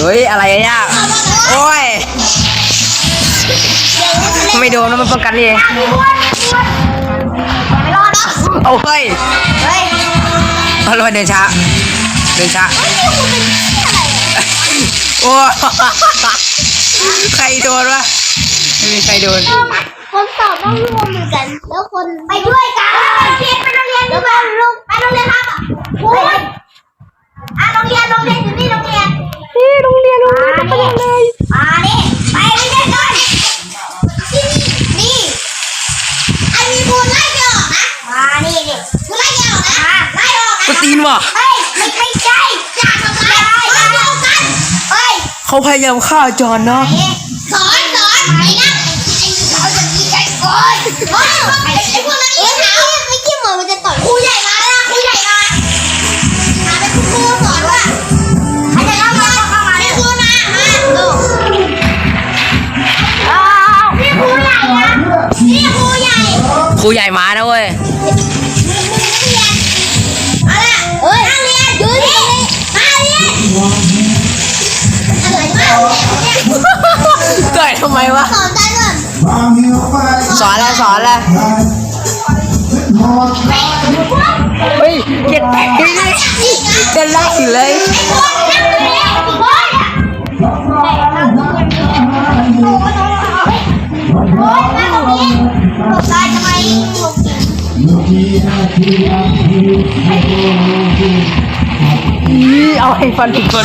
เฮ้ย อะไรเนี่ยโอ้ย ไม่โดนแล้วมันป้องกันนี่เองไม่รอดอะเอาเฮ้ยเฮ้ยเอาเราเดินช้า เดินช้า โอ้ใครโดนวะ ไม่มีใครโดน คนสอบต้องร่วมมือกัน แล้วคนไปด้วยกันไปโรงเรียนไปโรงเรียนด้วยกันลูกไปโรงเรียนครับ เรียนมาดิมาดิไปไปด้วยกันที่นี่นี่ไอ้มีบูนไล่ไปออกนะมานี่นี่บูนไล่ไปออกนะไล่ออกกูนะตีนว่ะเฮ้ยไม่ไม่ใช่อย่าทำร้ายอย่าเดียวกันเฮ้ยเขาพยายามฆ่าจอนเนาะสอนสอนไอ้นั่งไอ้สอนจะยิงไอ้โอ้ยโอ้ยไอ้ไอ้พวกนั้นนี่หนาวไม่คิดเหมือนมันจะต่อยครูใหญ่มา เฮ้ยเก็บไปเลยจะไล่เลยอีเอาให้ฟันทุกคน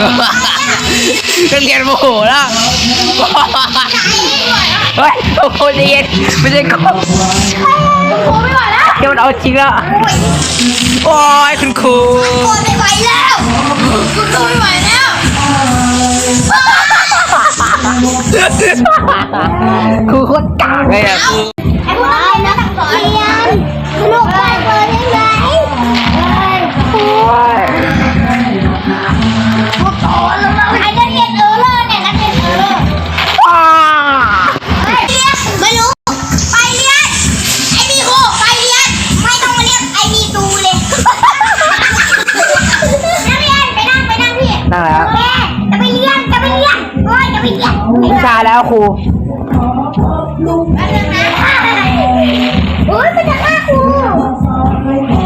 นักเรียนโมโหแล้วเฮ้ยโอ้โหใจเย็นไม่ใช่กบโอ้ไม่ไหวแล้วเดี๋ยวมันเอาจริงแล้วโอ้ยคุณครูโอ้ไม่ไหวแล้วคุณครูไม่ไหวแล้วครูโคตรกากเลยอะ แล้วครูแป๊บนึงนะโอ้ยมันจะฆ่าครูป่าเลยเหรอ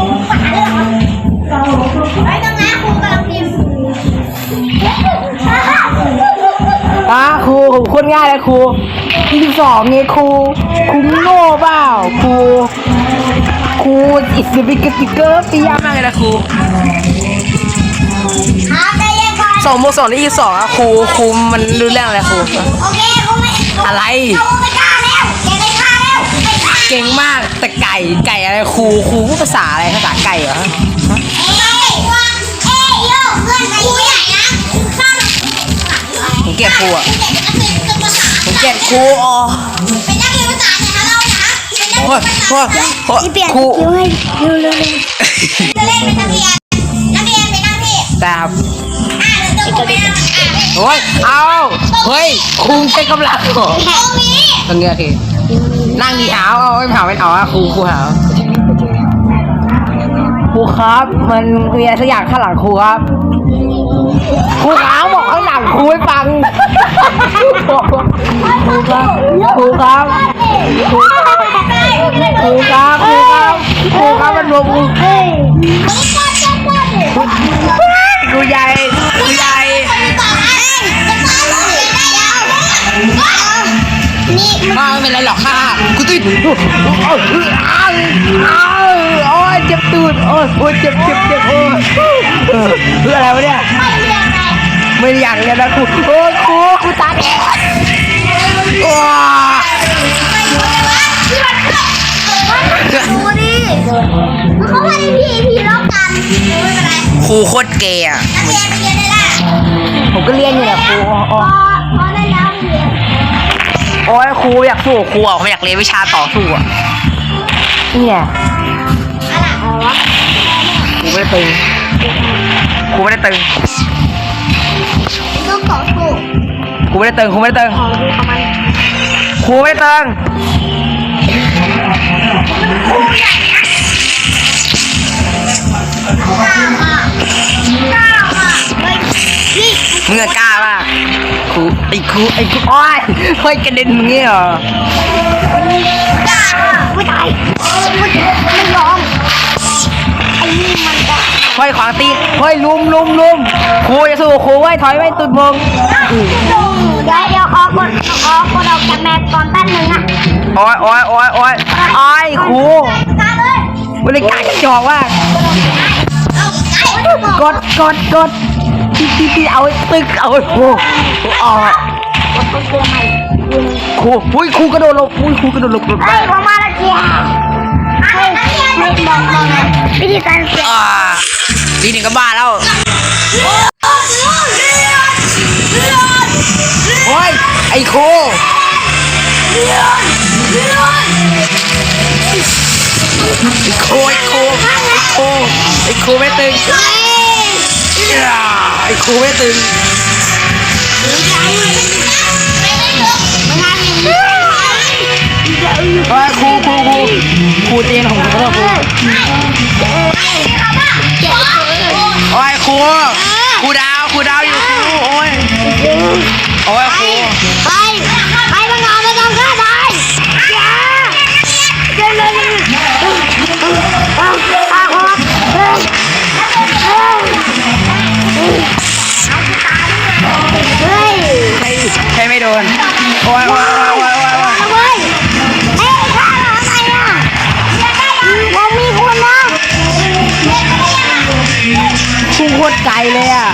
ไอ้ตรงนั้นครูกำลังพิมพ์อะครูผมโคตรง่ายเลยครูที่สิบสองไงครูครูโง่เปล่าครูครูอิสบิกติกเกอร์ตียากมากเลยนะครูหาใจเย็นก่อนสองบวกสองได้ยี่สิบสองอะครูครูมันรู้เรื่องอะไรครูโอเคครูไม่ อะไรครูไม่กล้าแล้วแกไม่กล้าแล้วไม่กล้าเก่งมากแต่ไก่ไก่อะไรครูครูพูดภาษาอะไรภาษาไก่เหรอเอ้ยว่าเอ้ยโย่เพื่อนครูใหญ่นะข้าหนังผมเกลียดครูอะเด็กนักเรียนเป็นภาษาผมเกลียดครูอ๋อเป็นนักเรียนภาษาเนี่ยนะเรานะเป็นนักโอ้เรียยนภาโอ้ษายโอ้ยครูจะเล่นเป็นนักเรียนนักเรียนเป็นนักเรียนแต่ครับอ่าเดี๋ยวผมไปนั่งอ่า โอ้ยเอาเฮ้ยครูใช้กำลังเหรอตรงนี้ตรงนี้โอเคนั่งดีหาวเอาไม่เผาไม่เอาอะครูครูหาวครูครับ มันมีอะไรสักอย่างข้างหลังครูครับครูขาวบอกข้างหลังครูให้ฟังครูครับครูครับครูครับครูครับครูครับครูครับมันรวมครูครูใหญ่ครูใหญ่ นี่มาไม่เป็นไรหรอกค่ะกูติดโอ้ยอ้าวอ้าวโอ้ยเจ็บตูดโอ้ยโอ้ยเจ็บเจ็บเจ็บโอ้ยเออเพื่ออะไรวะเนี่ยไม่เรียนไงไม่อยากเรียนนะครูโอ้ยครูครูตาแดงว้าดูดิ เขาให้พี่พี่ล็อกกันไม่เป็นไรครูโคตรเกย์อะนักเรียนไปเรียนได้ละก็เรียนอยู่แหละครูอ๋อพอ๋ออพอได้แล้วเรียนโอ้ยครูอยากสู้กับครูอะผมอยากเรียนวิชาต่อสู้อะนี่ไงอะไรวะครูไม่ได้ตึงครูไม่ได้ตึงต้องต่อสู้ครูไม่ได้ตึงครูไม่ได้ตึงของดูประมาณครูไม่ได้ตึงเก้าอะ เก้าอะเฮ้ยนี่มึงอะกล้ามากครูไอ้ครูไอ้ครูโอ้ยเฮ้ยกระเด็นมึงเนี่ยเหรอเก้าอะไม่ตายมันมันร้องไอ้นี่มันจะเฮ้ยขวางตีนเฮ้ยลุมลุมลุมครูจะสู้กับครูไว้ยถอยไว้ตุดมงเดี๋ยวเดี๋ยวขอกดขอกดออกจากแมปก่อนแป๊บนึงนะโอ้ยโอ้ยโอ้ยโอ้ยโอ้ยครูการเลยบริการกระจอกว่า กเอาไอ้กดกดกดที่ที่ที่เอาไอ้ตึกเอาไอ้ครูอ๋อกดตัวใหม่ครูอุ้ยครูกระโดดลงอุ้ยครูกระโดดลงเฮ้ยผมมาแล้วเจียเฮ้ยเฮ้ยบอกบอกนะวิธีการเสียอ่าปีหนึ่งก็บ้าแล้วโอ้ยไอ้ครู ไอ้ครูไอ้ครูไอ้ครูไอ้ครูไม่ตึงอ่าไอ้ครูไม่ตึงเฮ้ยครูครูครูครูตีนของผมขอโทษครูโอ้ยครูครูดาวครูดาวอยู่ครูโอ้ยโอ้ยครู โดน โอ้ยโอ้ยโอ้ยโอ้ยโอ้ยเอาเว้ยเอ้ยฆ่าเราทำไรอะผมมีคุณนะ พุ่งโคตรไกลเลยอะ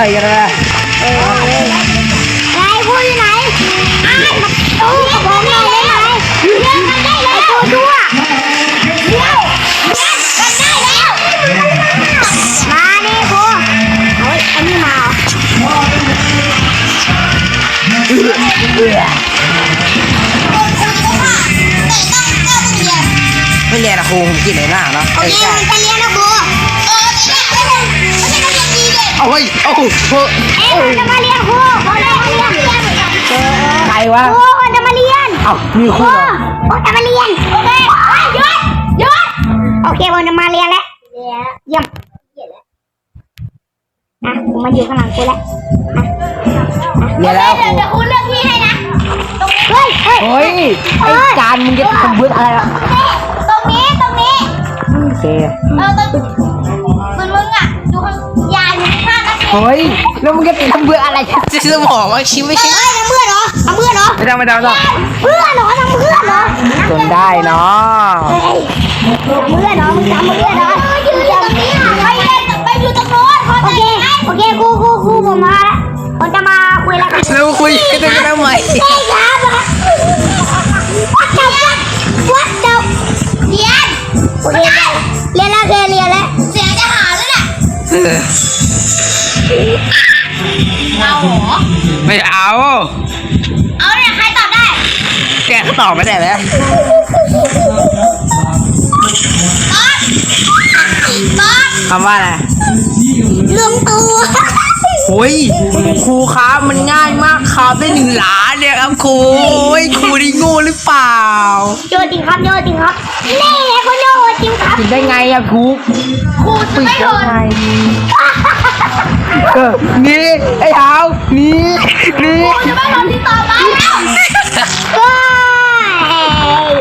มันต่อยกันเลยไอ้พูดอยู่ไหนไอ้มาตู้กับผมหน่อยได้ไหมเดี๋ยวกันได้แล้วตัวชั่วเดี๋ยวกันได้แล้ว มาดิครูเฮ้ยอันนี้มาเหรอไม่เรียนอะครูผมกินเลยหน้าเนาะโอเอ้ยเคใช่มันจะเรียน เรียนดีเลยเอาเฮ้ยเอาเฮ้ยเอ๊ะคนจะมาเรียนครูคนจะมาเรียนใครวะครูคนจะมาเรียนเอ้ามีคครูรูเหรอคนจะมาเรียนโอเคหยุดหยุดโอเคคนจะมาเรียนแล้วเยี่ยมอะผมมาอยู่ข้างหลังครูแล้วเรียนแล้วครูเดี๋ยวครูเลือกที่ให้นะเฮ้ยเฮ้ยเฮ้ยไอ้การมึงจะทำเบื่ออะไรอะตรงนี้ตรงนี้โอเคเออตรงมึงมึงอะดูข้าง เฮ้ยแล้วมึงจะทำเบื่ออะไรจะสมองว่าชิมไม่เอ้ใช่ยทำเพื่อนเหรอทำเพื่อนเหรอไม่ต้องไม่ต้องไม่ต้องเพื่อนเหรอทำเพื่อนเหรอจนได้เนาะเฮ้ยทำเพื่อนเหรอมึงทำเพื่อนเหรอยืนตรงนี้อะไปเล่นไปอยู่ตรงโน้นโอเคโอเคครูครูครูผมมาแล้วผมจะมาคุยแล้วกันแล้วคุยกันจะทำไมเฮ้ยครับวัดเจ้าวัดเจ้าเรียนโอเคเรียนแล้วเคเรียนแล้วเสียงจะหาแล้วน่ะ เออ เอาเหรอ ไม่เอา เอาเนี่ยใครตอบได้แกก็ตอบไม่ได้แล้วบอสบอสคำว่าอะไรลืมตัวโอ้ยครูครับมันง่ายมากครับได้หนึ่งล้านเนี่ยครับครูโอ้ยครูนี่โง่หรือเปล่า โยจริงครับโยจริงครับนี่ไงคุณโยจริงครับถึงได้ไงอะครูครูจะปิดไม่โดได้น นี่ไอ้หาวนี่นี่ จะไม่ลงที่ต่อไปแล้ว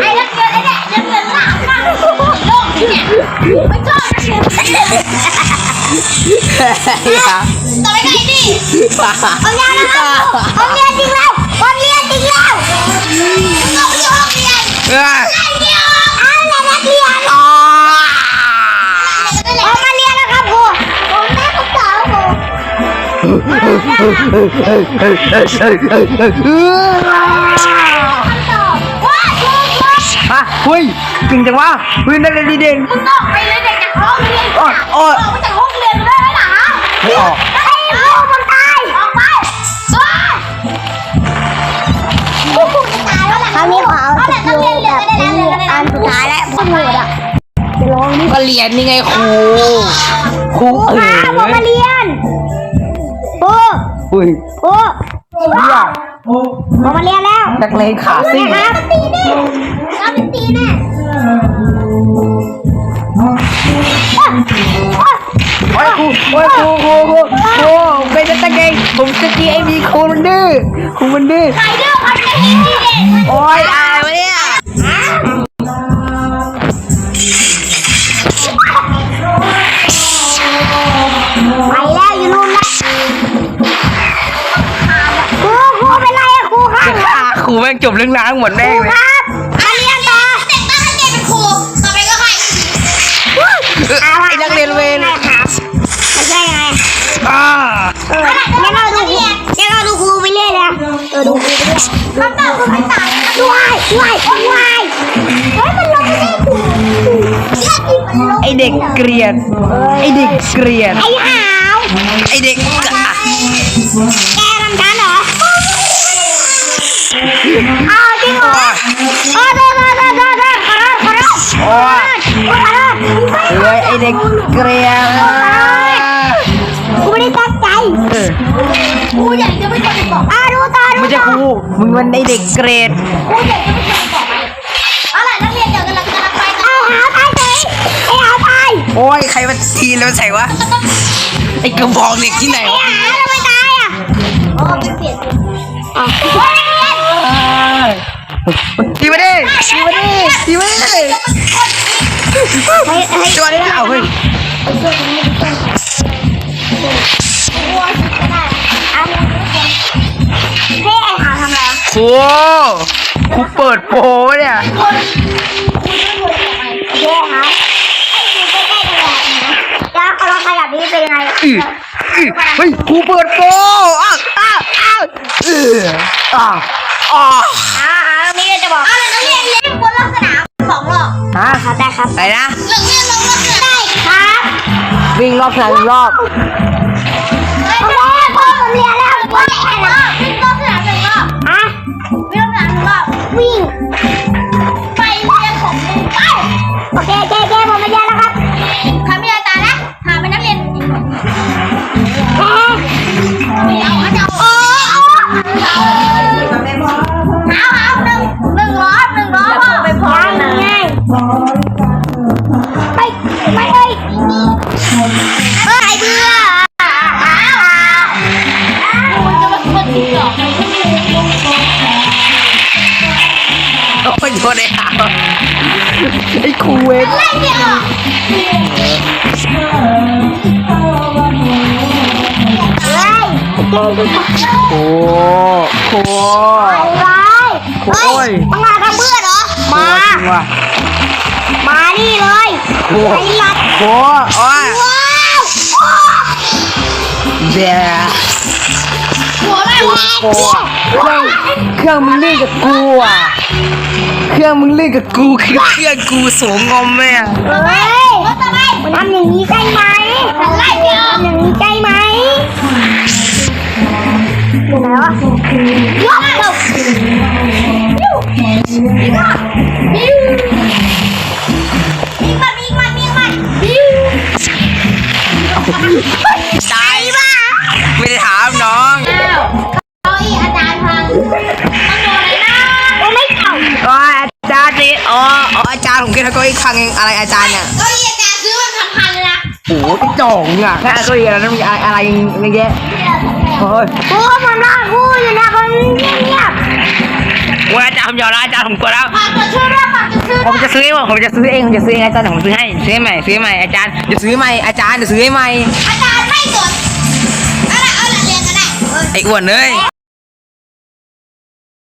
ไอ้นักเรียนไอ้เนี่ยยังเรีนหลังมากโลกที่เนี่ยไม่ชอบนักเรียนต่อไปไนดิเอายาแล้วครับเอาเรียนจริงแล้วเอาเรียนจริงแล้วเอาไปโรงเรียนเออ ไอ้เดียว คำตอบว่าถูกว่าฮะเฮ้ยเก่งจังวะเฮ้ยนักเรียนดีเด่น มึงออกไปเลยเด็กจากห้องเรียนโอ้ยโอ้ยออกไปจากห้องเรียนได้แล้วนะไม่ออก ไอ้ลูกมันตาย ออกไปว้าลูกมันตายแล้วแหละคราวนี้ขอเอาแต่ต้องเรียนเรียนได้แล้วเรียนได้แล้วอันสุดท้ายแล้วพวกหนูอะจะร้องดิก็เรียนนี่ไงครู ครูเอ๋ค่ะผมมายเรียนครู เฮ้ยครูเรียกผมมาเรียนแล้วนักเลงขาซิ่งครับตีแน่เราเป็นตีแน่โอ้ยครูโอ้ยครูครูครูครูเป็นนักเลงผมจะตีไอ้มีครูมันดื้อครูมันดื้อใครเลือกคนจะตีเด็กโอ้ยอายวะเนี่ย รูแม่งจบเรื่องราวทั้งหมดแน่เลยครับมาเรียนต่อเด็กต้องให้เด็กเป็นครูต่อไปก็ใครไอ้นักเรียนเวรครับมันใช่ไงอ่าเอองั้นเราดูครูงั้นเราดูครูไปเรื่อยเลยเออดูครูไปเรื่อยคำตอบคือคำตอบด้วยด้วยด้วยเฮ้ยมันลงไม่ได้ครูเลือดที่มันลงไอเด็กเกรียนไอเด็กเกรียนไอ้หาวไอเด็กกะ ด็กเกรียนกูไม่ได้ตั้งใจเออกูอยากจะไม่คนบอกอะดูต่อดูไม่ใช่ต่อครูมึงมันไอเด็กเกรด กูอยากจะไม่คนบอกเอาล่ะนักเรียนเดี๋ยวกำลังกำลังไปเอาหาตายเลยไอ้หาตายโอ้ยใครมาทีแล้วใส่วะไอกระบอกเด็กที่ไหนไอ้วะหาทำไมตายอะอ๋อไปเปลี่ยนอ๋อนักเรียนทีมาดิทีมาดิทีมาดิ เฮ้ยเฮ้ยตัวนี้เอาเฮ้ยเฮ้ยไอ้หาทำอะไรครูครูเปิดโปรวะเนี่ยเฮ้ยหาไอ้ดูใกล้ๆกันเลยแล้วเราขยับนี้เป็นยังไงอื้ออื้อเฮ้ยครูเปิดโปรอ้าวอ้าวอ้าวเอออ้าวอ้าวอ่าอ่ามีเรื่องจะบอก ครับได้ครับไหนนะนักเรียนลงรอบสนามได้ครับ วิ่งรอบสนามอีกรอบ เวรไล่เดียวเฮ้ยโอ้โหอะไรโอ้ยมึงมาทำเพื่อนเหรอ มาจริงว่ะมานี่เลยโอ้ไอ้รัดโหโอ้ยว้าวโอ้เดี๋ย วหัวอะไรวเครื่องเครื่องมึงเล่นกับกูอะเครื่องมึงเล่นกับกูคือเครื่องกูสูงงอมแม่เฮ้ยมันทำอย่างนี้ใช่ไหมไล่เยวทำอย่างนี้ใช่ไหมอยู่ไหนวะยกตบยิ้วยิ้วยิ้วยิงมันยิงมันยิงมันยิ้าไม่ได้ถามน้องาจารย์ผมคิดว่าเก้าอี้พังเองอะไรอาจารย์เนี่ยเก้าอี้อาจารย์ซื้อมันพันๆเลยนะโอ้โหกระจอกเนี่ยแค่เก้าอี้อะไรนั้นมีอะไรเยอะแยะโอ้ยโอ้มันน่าพูดอยู่นะคนเงียบว่าอาจารย์ผมยอมแล้วอาจารย์ผมกลัวแล้วๆฝากกดชื่อด้วยฝากกดชื่อผมจะซื้อเองผมจะซื้อเองผมจะซื้อเองอาจารย์ผมซื้อให้ซื้อให้ใหม่ซื้อให้ใหม่อาจารย์จะซื้อใหม่อาจารย์จะซื้อให้ใหม่อาจารย์ไม่กดเอาละเอาละเรียนก็ได้เอไอ้อ้วนเอ้ย